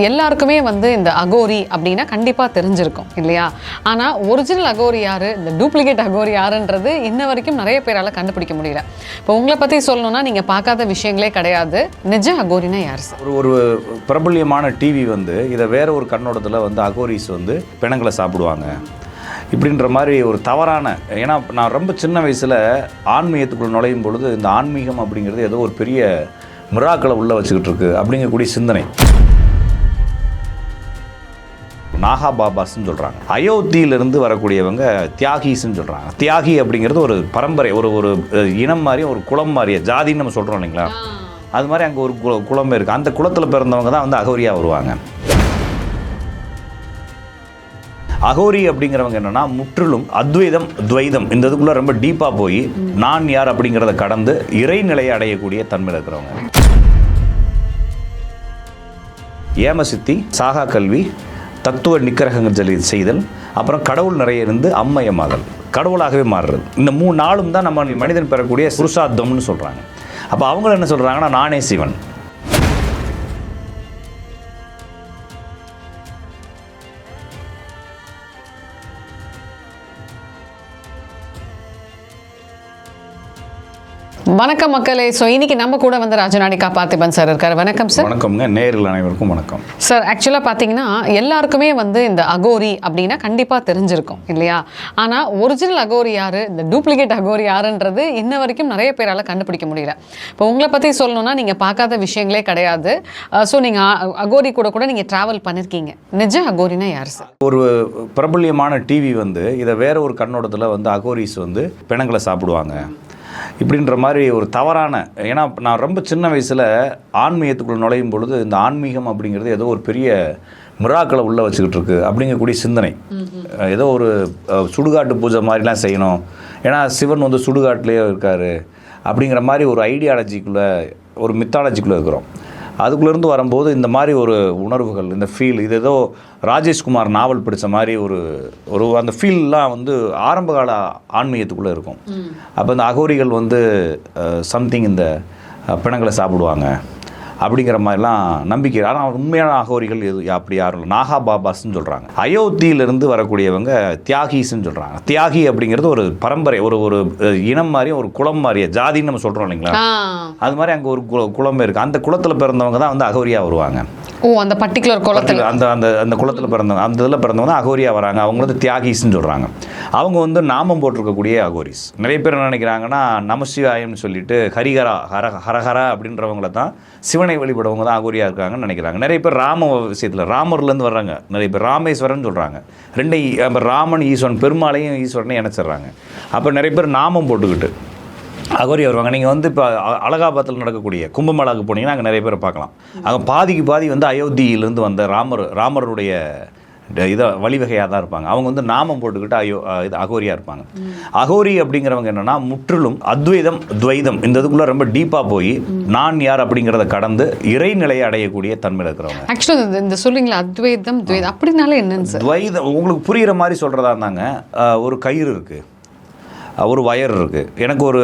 எல்லாருக்குமே வந்து இந்த அகோரி அப்படின்னா கண்டிப்பாக தெரிஞ்சிருக்கும் இல்லையா? ஆனால் ஒரிஜினல் அகோரி யார்? இந்த டூப்ளிகேட் அகோரி யாருன்றது இன்ன வரைக்கும் நிறைய பேரால் கண்டுபிடிக்க முடியல. இப்போ உங்களை பற்றி சொல்லணும்னா நீங்கள் பார்க்காத விஷயங்களே கிடையாது. நிஜ அகோரினா யார் சார்? ஒரு ஒரு பிரபல்யமான டிவி வந்து இதை வேற ஒரு கண்ணோட்டத்தில் வந்து அகோரிஸ் வந்து பிணங்களை சாப்பிடுவாங்க. இப்படின்ற மாதிரி ஒரு தவறான ஏன்னா நான் ரொம்ப சின்ன வயசில் ஆன்மீகத்துக்குள்ள நுழையும் பொழுது இந்த ஆன்மீகம் அப்படிங்கிறது ஏதோ ஒரு பெரிய மிராக்களை உள்ளே வச்சுக்கிட்டு இருக்கு அப்படிங்கக்கூடிய சிந்தனை. நாகா பாபாஸ்ன்னு சொல்கிறாங்க அயோத்தியிலிருந்து வரக்கூடியவங்க தியாகிஸ்ன்னு சொல்கிறாங்க தியாகி அப்படிங்கிறது ஒரு பரம்பரை ஒரு ஒரு இனம் மாதிரி ஒரு குலம் மாதிரியே ஜாதின்னு நம்ம சொல்கிறோம் இல்லைங்களா? அது மாதிரி அங்கே ஒரு கு- குலம் இருக்குது அந்த குலத்தில் பிறந்தவங்க தான் வந்து அகோரியாக வருவாங்க. அகோரி அப்படிங்கிறவங்க என்னன்னா முற்றிலும் அத்வைதம் துவைதம். இந்த இதுக்குள்ள ரொம்ப டீப்பாக போய் நான் யார் அப்படிங்கிறத கடந்து இறைநிலையை அடையக்கூடிய தன்மையில் இருக்கிறவங்க. ஏமசித்தி சாகா கல்வி தத்துவ நிக்கரகங்கள் ஜலி செய்தல் அப்புறம் கடவுள் நிறைய இருந்து அம்மயமாதல். கடவுளாகவே மாறுறது. இந்த மூணு நாளும் தான் நம்ம மனிதன் பெறக்கூடிய புருஷாத்தம்னு சொல்கிறாங்க அப்போ அவங்க என்ன சொல்கிறாங்கன்னா நானே சிவன். வணக்கம் மக்களே. ஸோ இன்னைக்கு நம்ம கூட வந்து ராஜநாடிகா பார்த்திபன் சார் இருக்கார். வணக்கம் சார் வணக்கம்ங்க. நேரில் அனைவருக்கும் வணக்கம். சார் ஆக்சுவலாக பார்த்தீங்கன்னா எல்லாருக்குமே வந்து இந்த அகோரி அப்படின்னா கண்டிப்பாக தெரிஞ்சிருக்கும் இல்லையா? ஆனால் ஒரிஜினல் அகோரி யாரு இந்த டூப்ளிகேட் அகோரி யாருன்றது இன்ன வரைக்கும் நிறைய பேரால் கண்டுபிடிக்க முடியல. இப்போ உங்களை பற்றி சொல்லணும்னா நீங்கள் பார்க்காத விஷயங்களே கிடையாது. ஸோ நீங்கள் அகோரி கூட கூட நீங்கள் ட்ராவல் பண்ணியிருக்கீங்க நிஜ அகோரினா யார் சார் ஒரு பிரபல்யமான டிவி வந்து இதை வேற ஒரு கண்ணோட்டத்தில் வந்து அகோரிஸ் வந்து பிணங்களை சாப்பிடுவாங்க. இப்படின்ற மாதிரி ஒரு தவறான ஏன்னா நான் ரொம்ப சின்ன வயசில் ஆன்மீகத்துக்குள்ள நுழையும் பொழுது இந்த ஆன்மீகம் அப்படிங்கிறது ஏதோ ஒரு பெரிய மிராக்களை உள்ள வச்சுக்கிட்டு இருக்கு அப்படிங்கக்கூடிய சிந்தனை. ஏதோ ஒரு சுடுகாட்டு பூஜை மாதிரிலாம் செய்யணும். ஏன்னா சிவன் வந்து சுடுகாட்டிலேயே இருக்காரு அப்படிங்கிற மாதிரி ஒரு ஐடியாலஜிக்குள்ளே ஒரு மித்தாலஜிக்குள்ளே இருக்கிறோம். அதுக்குள்ளேருந்து வரும்போது இந்த மாதிரி ஒரு உணர்வுகள் இந்த ஃபீல் இது ஏதோ ராஜேஷ்குமார் நாவல் படித்த மாதிரி ஒரு ஒரு அந்த ஃபீல்லாம் வந்து ஆரம்ப கால ஆன்மீகத்துக்குள்ளே இருக்கும். அப்போ இந்த அகோரிகள் வந்து சம்திங் இந்த பிணங்களை சாப்பிடுவாங்க. அப்படிங்கிற மாதிரிலாம் நம்பிக்கை ஆனால் உண்மையான அகோரிகள் எது? அப்படி யாரும் இல்லை. நாகா பாபாஸ்ன்னு சொல்கிறாங்க அயோத்தியிலிருந்து வரக்கூடியவங்க தியாகிஸ்ன்னு சொல்கிறாங்க தியாகி அப்படிங்கிறது ஒரு பரம்பரை ஒரு ஒரு இனம் மாதிரி ஒரு குலம் மாதிரியே ஜாதின்னு நம்ம சொல்கிறோம் இல்லைங்களா? அது மாதிரி அங்கே ஒரு குளம் இருக்குது அந்த குளத்தில் பிறந்தவங்க தான் வந்து அகோரியா வருவாங்க. ஓ அந்த பர்டிகுலர் குளத்தில். அந்த அந்த அந்த குளத்தில் பிறந்தவங்க அந்த இதில் பிறந்தவங்க தான் அகோரியா வராங்க. அவங்க வந்து தியாகிஸ்ன்னு சொல்கிறாங்க அவங்க வந்து நாமம் போட்டிருக்கக்கூடிய அகோரிஸ். நிறைய பேர் என்ன நினைக்கிறாங்கன்னா நமசிவாயம்னு சொல்லிட்டு ஹரிஹரா ஹர ஹரஹரா அப்படின்றவங்கள தான் சிவனை வழிபடவங்க தான் அகோரியா இருக்காங்கன்னு நினைக்கிறாங்க. நிறைய பேர் ராம விஷயத்தில் ராமர்லேருந்து வர்றாங்க. நிறைய பேர் ராமேஸ்வரன் சொல்கிறாங்க ரெண்டை ராமன் ஈஸ்வரன் பெருமாளையும் ஈஸ்வரனையும் இணைச்சிடுறாங்க. அப்போ நிறைய பேர் நாமம் போட்டுக்கிட்டு அகோரி வருவாங்க. நீங்கள் வந்து இப்போ அலகாபாத்தில் நடக்கக்கூடிய கும்பமேளாவுக்கு போனீங்கன்னா அங்கே நிறைய பேரை பார்க்கலாம். அங்கே பாதிக்கு பாதி வந்து அயோத்தியிலேருந்து வந்த ராமர் ராமருடைய இதை வழிவகையாக தான் இருப்பாங்க. அவங்க வந்து நாமம் போட்டுக்கிட்டு அயோ இது அகோரியாக இருப்பாங்க. அகோரி அப்படிங்கிறவங்க என்னென்னா முற்றிலும் அத்வைதம் துவைதம். இந்த இதுக்குள்ளே ரொம்ப டீப்பாக போய் நான் யார் அப்படிங்கிறத கடந்து இறைநிலையை அடையக்கூடிய தன்மையில் இருக்கிறவங்க. ஆக்சுவலாக இந்த சொல்றீங்களா அத்வைதம் துவைதம். அப்படின்னாலே என்னன்னு சார் துவைதம் உங்களுக்கு புரிகிற மாதிரி சொல்கிறதா இருந்தாங்க. ஒரு கயிறு இருக்குது ஒரு வயர் இருக்குது எனக்கு ஒரு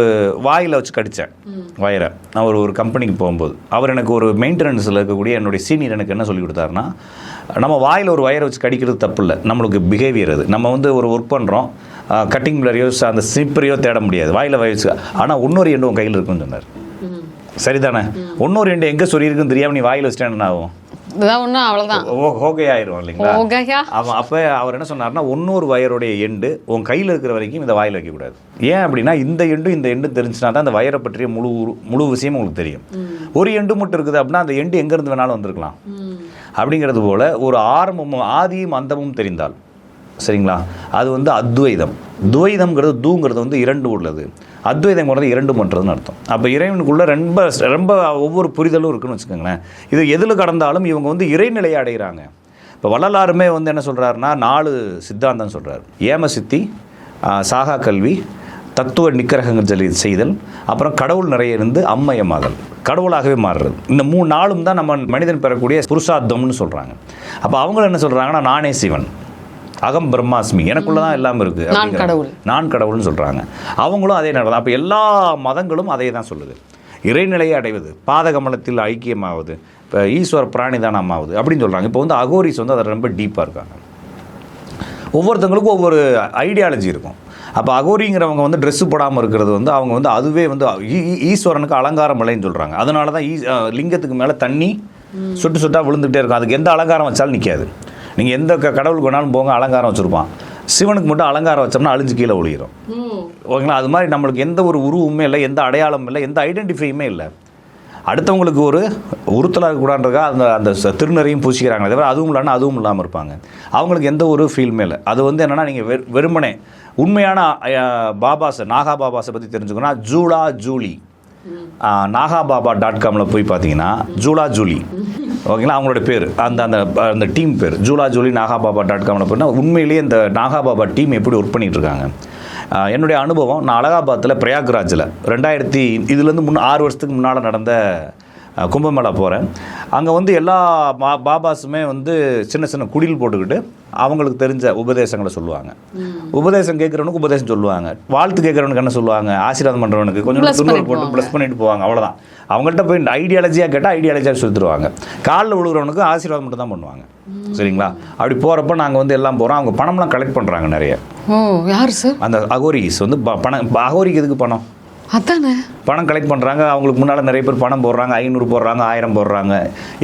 வாயில் வச்சு கடித்தேன் வயரை. நான் ஒரு ஒரு கம்பெனிக்கு போகும்போது. அவர் எனக்கு ஒரு மெயின்டெனன்ஸில் இருக்கக்கூடிய என்னுடைய சீனியர் எனக்கு என்ன சொல்லி கொடுத்தாருன்னா நம்ம வாயில் ஒரு வயரை வச்சு கடிக்கிறது தப்பு இல்லை நம்மளுக்கு பிஹேவியர் அது. நம்ம வந்து ஒரு ஒர்க் பண்ணுறோம் கட்டிங் பிளரையோ அந்த ஸ்னிப்பரையோ தேட முடியாது. வாயில் வயசு ஆனால் இன்னொரு எண்டு உன் கையில் இருக்குன்னு சொன்னார். சரிதானே? இன்னொரு எண்டு எங்கே சொல்லியிருக்குன்னு தெரியாமல் நீ வாயில் வச்சுட்டா என்ன ஆகும்? ஒன்றும் அவ்வளோதான் ஆயிரும் இல்லைங்களா? அவன் அப்போ அவர் என்ன சொன்னார்னா இன்னொரு வயருடைய எண்டு உன் கையில் இருக்கிற வரைக்கும் இந்த வாயில் வைக்கக்கூடாது. ஏன் அப்படின்னா இந்த எண்டும் இந்த எண்டும் தெரிஞ்சுனா தான் அந்த வயரை பற்றிய முழு முழு விஷயம் உங்களுக்கு தெரியும். ஒரு எண்டு மட்டும் இருக்குது அப்படின்னா அந்த எண்டு எங்கேருந்து வேணாலும் வந்திருக்கலாம். அப்படிங்கிறது போல ஒரு ஆரம்பமும் ஆதியும் அந்தமும் தெரிந்தால் சரிங்களா? அது வந்து அத்வைதம். துவைதம்ங்கிறது தூங்கிறது வந்து இரண்டு உள்ளது. அத்வைதங்கிறது இரண்டு பண்ணுறதுன்னு அர்த்தம். அப்போ இறைவனுக்குள்ளே ரொம்ப ரொம்ப ஒவ்வொரு புரிதலும் இருக்குன்னு வச்சுக்கோங்களேன். இது எதில் கடந்தாலும் இவங்க வந்து இறைநிலையை அடைகிறாங்க இப்போ வள்ளலாருமே வந்து என்ன சொல்கிறாருன்னா நாலு சித்தாந்தம் சொல்கிறார் ஏம சித்தி சாகா கல்வி தத்துவ நிக்கிரகங்கள் ஜலி செய்தல் அப்புறம் கடவுள் நிறைய இருந்து அம்மயமாதல். கடவுளாகவே மாறுறது. இந்த மூணு நாளும் தான் நம்ம மனிதன் பெறக்கூடிய புருஷார்த்தம்னு சொல்கிறாங்க அப்போ அவங்களும் என்ன சொல்கிறாங்கன்னா நானே சிவன். அகம் பிரம்மாஸ்மி. எனக்குள்ள தான் எல்லாம் இருக்கு நான். கடவுள். நான் கடவுள்னு சொல்றாங்க. அவங்களும் அதே நடக்கும் அப்போ எல்லா மதங்களும் அதே தான் சொல்லுது. இறைநிலையை அடைவது பாதகமலத்தில் ஐக்கியமாவது இப்போ ஈஸ்வர பிராணி தான் ஆகுது அப்படின்னு சொல்கிறாங்க இப்போ வந்து அகோரிஸ் வந்து அதில் ரொம்ப டீப்பாக இருக்காங்க. ஒவ்வொருத்தவங்களுக்கும் ஒவ்வொரு ஐடியாலஜி இருக்கும். அப்போ அகோரிங்கிறவங்க வந்து ட்ரெஸ்ஸு போடாமல் இருக்கிறது வந்து அவங்க வந்து அதுவே வந்து ஈஸ்வரனுக்கு அலங்கார மலைன்னு சொல்கிறாங்க அதனால தான் ஈ லிங்கத்துக்கு மேலே தண்ணி சொட்டு சொட்டாக விழுந்துகிட்டே இருக்கும். அதுக்கு எந்த அலங்காரம் வச்சாலும் நிற்காது நீங்கள் எந்த கடவுளுக்கு வேணாலும் போங்க அலங்காரம் வச்சுருப்பான். சிவனுக்கு மட்டும் அலங்காரம் வச்சோம்னா அழிஞ்சு கீழே ஒழிகிறோம் ஓகேங்களா? அது மாதிரி நம்மளுக்கு எந்த ஒரு உருவமுமே இல்லை எந்த அடையாளமும் இல்லை எந்த ஐடென்டிஃபையுமே இல்லை. அடுத்தவங்களுக்கு ஒரு உறுத்தலாக இருக்கக்கூடாதுக்காக அந்த அந்த திருநறையும் பூசிக்கிறாங்களே தவிர அதுவும் இல்லாமல் அதுவும் இல்லாமல் இருப்பாங்க. அவங்களுக்கு எந்த ஒரு ஃபீல்மே இல்லை. அது வந்து என்னென்னா நீங்கள் வெ வெறுமனே உண்மையான பாபாஸை நாகா பாபாஸை பற்றி தெரிஞ்சுக்கணும்னா ஜூலா ஜூலி. நாகாபாபா டாட் காமில் போய் பார்த்தீங்கன்னா ஜூலா ஜூலி. ஓகேங்களா? அவங்களோட பேர். அந்த அந்த அந்த டீம் பேர். ஜூலா ஜூலி நாகாபாபா டாட் காமில் போனால் உண்மையிலேயே இந்த நாகாபாபா டீம் எப்படி ஒர்க் பண்ணிகிட்டு இருக்காங்க என்னுடைய அனுபவம் நான் அலகாபாத்தில் பிரயாக்ராஜில் ரெண்டாயிரத்தி இதுலேருந்து முன் ஆறு வருஷத்துக்கு முன்னால் நடந்த கும்பமேளா போகிறேன் அங்கே வந்து எல்லா பா பாபாஸுமே வந்து சின்ன சின்ன குடில் போட்டுக்கிட்டு அவங்களுக்கு தெரிஞ்ச உபதேசங்களை சொல்லுவாங்க. உபதேசம் கேட்குறவனுக்கு உபதேசம் சொல்லுவாங்க. வாழ்த்து கேட்குறவனுக்கு என்ன சொல்லுவாங்க? ஆசீர்வாதம் பண்ணுறவனுக்கு கொஞ்சம் பண்ணிட்டு போட்டு ப்ளஸ் பண்ணிட்டு போவாங்க. அவ்வளோதான் அவங்கள்ட்ட போய் ஐடியாலஜியாக கேட்டால் ஐடியாலஜியாக சொல்லித்துருவாங்க காலில் விழுகிறவனுக்கு ஆசீர்வாதம் மட்டும் தான் பண்ணுவாங்க. சரிங்களா? அப்படி போகிறப்ப நாங்கள் வந்து எல்லாம் போகிறோம் அவங்க பணம்லாம் கலெக்ட் பண்ணுறாங்க நிறைய. ஓ யார் சார் அந்த அகோரிஸ் வந்து பணம் அகோரிக்கு எதுக்கு பணம்? அதானே? பணம் கலெக்ட் பண்ணுறாங்க அவங்களுக்கு முன்னால் நிறைய பேர் பணம் போடுறாங்க. ஐநூறு போடுறாங்க ஆயிரம் போடுறாங்க.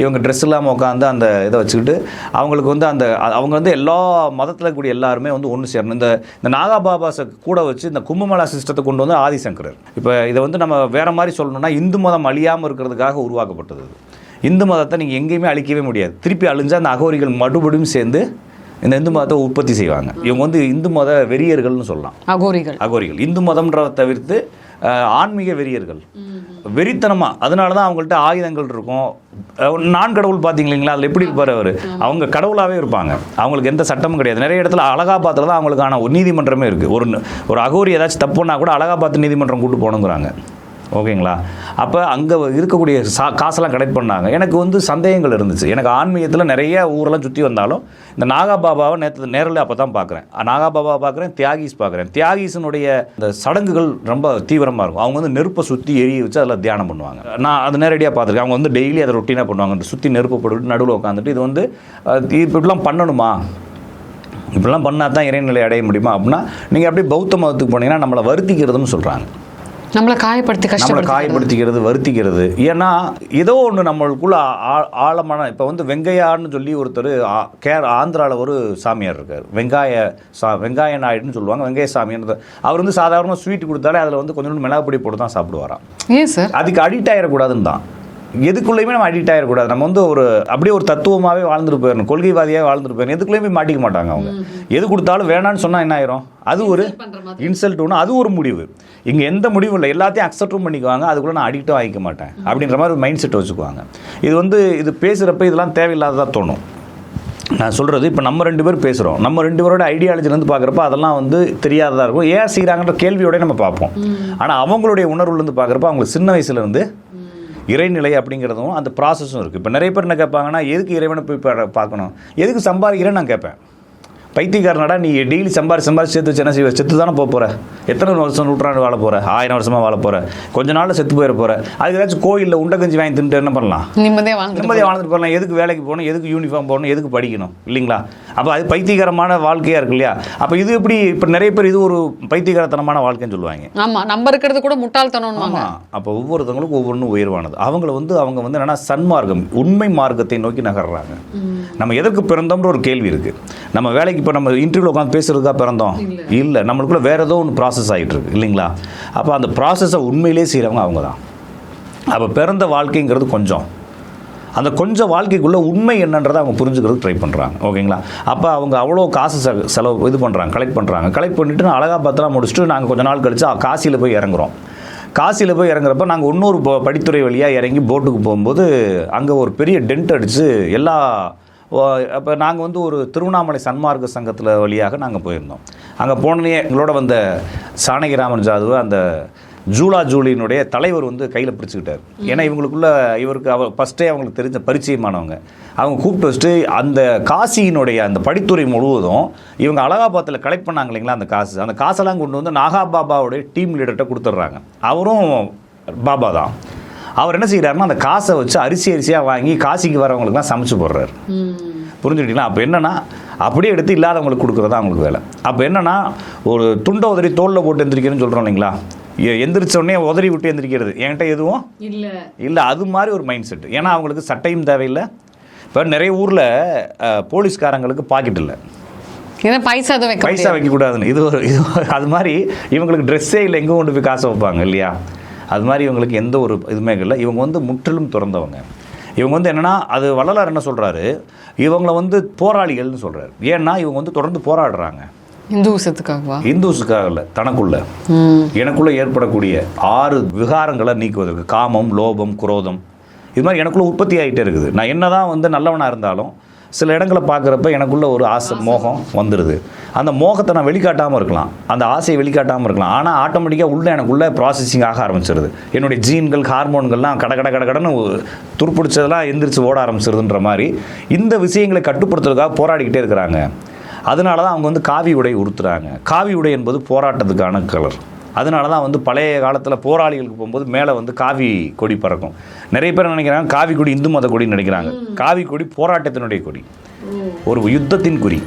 இவங்க ட்ரெஸ் இல்லாமல் உட்காந்து அந்த இதை வச்சுக்கிட்டு அவங்களுக்கு வந்து அந்த அவங்க வந்து எல்லா மதத்தில் கூடிய எல்லாருமே வந்து ஒன்று சேரணும். இந்த இந்த நாகாபாபாஸை கூட வச்சு இந்த கும்பமேளா சிஸ்டத்தை கொண்டு வந்து ஆதிசங்கரர். இப்போ இதை வந்து நம்ம வேறு மாதிரி சொல்லணும்னா இந்து மதம் அழியாமல் இருக்கிறதுக்காக உருவாக்கப்பட்டது இந்து மதத்தை நீங்கள் எங்கேயுமே அழிக்கவே முடியாது. திருப்பி அழிஞ்சால் அந்த அகோரிகள் மறுபடியும் சேர்ந்து இந்த இந்து மதத்தை உற்பத்தி செய்வாங்க. இவங்க வந்து இந்து மத வெறியர்கள்னு சொல்லலாம். அகோரிகள். அகோரிகள். இந்து மதம்ன்றதை தவிர்த்து ஆன்மீக வெறியர்கள். வெறித்தனமா அதனால தான் அவங்கள்ட்ட ஆயுதங்கள் இருக்கும். நான் கடவுள் பார்த்தீங்களா அதில் எப்படி இருப்பார் அவர்? அவங்க கடவுளாகவே இருப்பாங்க. அவங்களுக்கு எந்த சட்டமும் கிடையாது. நிறைய இடத்துல அலகாபாத்தில் தான் அவங்களுக்கான ஒரு நீதிமன்றமே இருக்குது ஒரு ஒரு அகோரி ஏதாச்சும் தப்புன்னா கூட அலகாபாத் நீதிமன்றம் கூட்டு போகணுங்கிறாங்க. ஓகேங்களா? அப்போ அங்கே இருக்கக்கூடிய சா காசெல்லாம் கலெக்ட் பண்ணாங்க. எனக்கு வந்து சந்தேகங்கள் இருந்துச்சு. எனக்கு ஆன்மீகத்தில் நிறைய ஊரெல்லாம் சுற்றி வந்தாலும் இந்த நாகா பாபாவை நேற்று நேரில் அப்போ தான் பார்க்குறேன் நாகா பாபாவை பார்க்குறேன் தியாகிஸ் பார்க்குறேன் தியாகிஸினுடைய இந்த சடங்குகள் ரொம்ப தீவிரமாக இருக்கும். அவங்க வந்து நெருப்பை சுற்றி எரிய வச்சு அதில் தியானம் பண்ணுவாங்க. நான் அது நேரடியாக பார்த்துருக்கேன். அவங்க வந்து டெய்லி அதை ரொட்டீனாக பண்ணுவாங்க சுற்றி நெருப்பு போட்டு நடுவில் உட்காந்துட்டு இது வந்து இப்படிலாம் பண்ணணுமா? இப்படிலாம் பண்ணால் தான் இறைநிலை அடைய முடியுமா? அப்படின்னா நீங்கள் அப்படியே பௌத்த மதத்துக்கு போனீங்கன்னா நம்மளை வருத்திக்கிறதுன்னு சொல்கிறாங்க நம்மளை காயப்படுத்தி நம்மளை காயப்படுத்திக்கிறது வருத்திக்கிறது. ஏன்னா ஏதோ ஒன்று நம்மளுக்குள்ள ஆழமான இப்போ வந்து வெங்கையான்னு சொல்லி ஒருத்தர் கேர் ஆந்திராவில் ஒரு சாமியார் இருக்கார். வெங்காய சா வெங்காய நாயுடுன்னு சொல்லுவாங்க வெங்காய சாமின்னு அவர் வந்து சாதாரணமாக ஸ்வீட் கொடுத்தாலே அதில் வந்து கொஞ்சோண்டு மிளகு பொடி போட்டு தான் சாப்பிடுவாராம். ஏன் சார்? அதுக்கு அடிக்ட் ஆகிடக்கூடாதுன்னு தான். எதுக்குள்ளேயுமே நம்ம அடிக்ட் ஆகிடக்கூடாது நம்ம வந்து ஒரு அப்படியே ஒரு தத்துவமாகவே வாழ்ந்துட்டு போயிடணும் கொள்கைவாதியாக வாழ்ந்துட்டு போயிடணும் எதுக்குள்ளேயுமே மாட்டிக்க மாட்டாங்க அவங்க. எது கொடுத்தாலும் வேணான்னு சொன்னால் என்ன ஆயிரும்? அது ஒரு இன்சல்ட் ஒன்று அது ஒரு முடிவு. இங்கே எந்த முடிவும் இல்லை. எல்லாத்தையும் அக்செப்டும் பண்ணிக்குவாங்க. அதுக்குள்ளே நான் அடிக்டும் ஆகிக்க மாட்டேன். அப்படின்ற மாதிரி ஒரு மைண்ட் செட் வச்சுக்குவாங்க. இது வந்து இது பேசுகிறப்ப இதெல்லாம் தேவையில்லாததாக தோணும். நான் சொல்கிறது இப்போ நம்ம ரெண்டு பேர் பேசுகிறோம் நம்ம ரெண்டு பேரோட ஐடியாலஜிலேருந்து பார்க்குறப்ப அதெல்லாம் வந்து தெரியாததாக இருக்கும். ஏன் செய்கிறாங்கன்ற கேள்வியோட நம்ம பார்ப்போம். ஆனால் அவங்களுடைய உணர்வுலேருந்து பார்க்குறப்ப அவங்களுக்கு சின்ன வயசுலேருந்து இறைநிலை அப்படிங்கிறதும் அந்த ப்ராசஸும் இருக்குது இப்போ நிறைய பேர் என்ன கேட்பாங்கன்னா எதுக்கு இறைவனை போய் பார்க்கணும்? எதுக்கு சம்பாதிக்கிறேன்னு நான் கேட்பேன். பைத்தியக்காரனடா நீ டெய்லி சம்பாரி சம்பாரி சேர்த்து வச்சு என்ன செய்வ? செத்து தானே போக போகிற எத்தனை வருஷம் நூற்றாண்டு வாழ போகிற ஆயிரம் வருஷமாக வாழ போகிற கொஞ்ச நாளில் செத்து போயிட போகிற அதுக்கு ஏதாச்சும் கோயிலில் உண்டை கஞ்சி வாங்கி தின்ட்டு என்ன பண்ணலாம்? நிம்மதியா வாழ்ந்துட்டு நிம்மதியாக வாழ்ந்துட்டு போகலாம் எதுக்கு வேலைக்கு போகணும்? எதுக்கு யூனிஃபார்ம் போகணும்? எதுக்கு படிக்கணும்? இல்லைங்களா? அப்போ அது பைத்தியகரமான வாழ்க்கையாக இருக்கு இல்லையா? அப்போ இது எப்படி இப்போ நிறைய பேர் இது ஒரு பைத்தியகரத்தனமான வாழ்க்கைன்னு சொல்லுவாங்க. ஆமா நம்ம இருக்கிறது கூட முட்டாள்தனம்வாங்க ஆமாம் அப்போ ஒவ்வொருத்தவங்களுக்கும் ஒவ்வொன்றும் உயர்வானது. அவங்கள வந்து அவங்க வந்து என்னன்னா சன்மார்க்கம் உண்மை மார்க்கத்தை நோக்கி நகர்றாங்க. நம்ம எதற்கு பிறந்தோம்ன்ற ஒரு கேள்வி இருக்குது நம்ம வேலைக்கு இப்போ நம்ம இன்டர்வியூ உட்காந்து பேசுறதுக்காக பிறந்தோம்? இல்லை. நம்மளுக்குள்ள வேற ஏதோ ஒன்று ப்ராசஸ் ஆகிட்டு இருக்கு இல்லைங்களா? அப்போ அந்த ப்ராசஸை உண்மையிலே செய்கிறவங்க அவங்க தான் அப்போ பிறந்த வாழ்க்கைங்கிறது கொஞ்சம். அந்த கொஞ்சம் வாழ்க்கைக்குள்ளே உண்மை என்னன்றதை அவங்க புரிஞ்சுக்கிறது ட்ரை பண்ணுறாங்க ஓகேங்களா? அப்போ அவங்க அவ்வளோ காசு செலவு இது பண்ணுறாங்க கலெக்ட் பண்ணுறாங்க கலெக்ட் பண்ணிவிட்டு அழகா பத்திரம் முடிச்சுட்டு நாங்கள் கொஞ்ச நாள் கழித்து காசியில் போய் இறங்குறோம். காசியில் போய் இறங்குறப்ப நாங்கள் இன்னொரு படித்துறை வழியாக இறங்கி போட்டுக்கு போகும்போது அங்கே ஒரு பெரிய டென்ட் அடித்து எல்லா அப்போ நாங்கள் வந்து ஒரு திருவண்ணாமலை சன்மார்க்க சங்கத்தில் வழியாக நாங்கள் போயிருந்தோம். அங்கே போனே எங்களோட வந்த சாணகிராமன் ஜாதுவை அந்த ஜூலா ஜூலியினுடைய தலைவர் வந்து கையில் பிடிச்சிக்கிட்டார். ஏன்னா இவங்களுக்குள்ள இவருக்கு அவ ஃபஸ்ட்டே அவங்களுக்கு தெரிஞ்ச பரிச்சயமானவங்க. அவங்க கூப்பிட்டு வச்சுட்டு அந்த காசியினுடைய அந்த படித்துறை முழுவதும் இவங்க அலகாபாத்தில் கலெக்ட் பண்ணாங்க இல்லைங்களா அந்த காசு? அந்த காசெல்லாம் கொண்டு வந்து நாகா பாபாவுடைய டீம் லீடர்கிட்ட கொடுத்துட்றாங்க. அவரும் பாபா தான். அவர் என்ன செய்கிறாருன்னா அந்த காசை வச்சு அரிசி அரிசியாக வாங்கி காசிக்கு வரவங்களுக்குலாம் சமைச்சு போடுறாரு. புரிஞ்சுக்கிட்டீங்களா? அப்போ என்னன்னா அப்படியே எடுத்து இல்லாதவங்களுக்கு கொடுக்குறதா அவங்களுக்கு வேலை. அப்போ என்னன்னா ஒரு துண்டை உதறி தோளில் போட்டு எந்திரிக்கிறேன்னு சொல்கிறோம் இல்லைங்களா? எ- எந்திரிச்ச உடனே உதறி விட்டு எந்திரிக்கிறது. என்கிட்ட எதுவும்? இல்ல. இல்லை அது மாதிரி ஒரு மைண்ட் செட் ஏன்னா அவங்களுக்கு சட்டையும் தேவையில்லை. இப்போ நிறைய ஊரில் போலீஸ்காரங்களுக்கு பாக்கெட் இல்லை. பைசா வைக்க பைசா. வைக்கக்கூடாதுன்னு. இது ஒரு இது அது மாதிரி இவங்களுக்கு ட்ரெஸ்ஸே இல்லை. எங்கே கொண்டு போய் காசை வைப்பாங்க இல்லையா? அது மாதிரி இவங்களுக்கு எந்த ஒரு இதுவுமே இல்லை. இவங்க வந்து முற்றிலும் திறந்தவங்க. இவங்க வந்து என்னன்னா அது வள்ளலார் என்ன சொல்கிறாரு இவங்கள வந்து போராளிகள்னு சொல்கிறாரு ஏன்னா இவங்க வந்து தொடர்ந்து போராடுறாங்க. இந்து விஷயத்துக்காகவா இந்துஸுக்காக இல்லை தனக்குள்ள எனக்குள்ளே ஏற்படக்கூடிய ஆறு விகாரங்களை நீக்குவதற்கு காமம் லோபம் குரோதம் இது மாதிரி எனக்குள்ள உற்பத்தி ஆகிட்டே இருக்குது. நான் என்னதான் வந்து நல்லவனாக இருந்தாலும் சில இடங்களை பார்க்குறப்ப எனக்குள்ள ஒரு ஆசை மோகம் வந்துடுது அந்த மோகத்தை நான் வெளிக்காட்டாமல் இருக்கலாம். அந்த ஆசையை வெளிக்காட்டாமல் இருக்கலாம். ஆனால் ஆட்டோமேட்டிக்காக உள்ள எனக்குள்ள ப்ராசஸிங் ஆக ஆரம்பிச்சிருது. என்னுடைய ஜீன்கள் ஹார்மோன்கள்லாம் கட கட கட கடன்னு துருப்பிடிச்சதெல்லாம் எந்திரிச்சு ஓட ஆரம்பிச்சிருதுன்ற மாதிரி இந்த விஷயங்களை கட்டுப்படுத்துறதுக்காக போராடிக்கிட்டே இருக்கிறாங்க. அதனால தான் அவங்க வந்து காவி உடை உடுத்துறாங்க. காவி உடை என்பது போராட்டத்துக்கான கலர். அதனால தான் வந்து பழைய காலத்தில் போராளிகளுக்கு போகும்போது மேலே வந்து காவி கொடி பறக்கும். நிறைய பேர் நினைக்கிறாங்க? காவி கொடி இந்து மத கொடின்னு நினைக்கிறாங்க. காவி கொடி போராட்டத்தினுடைய கொடி. ஒரு யுத்தத்தின் குறி.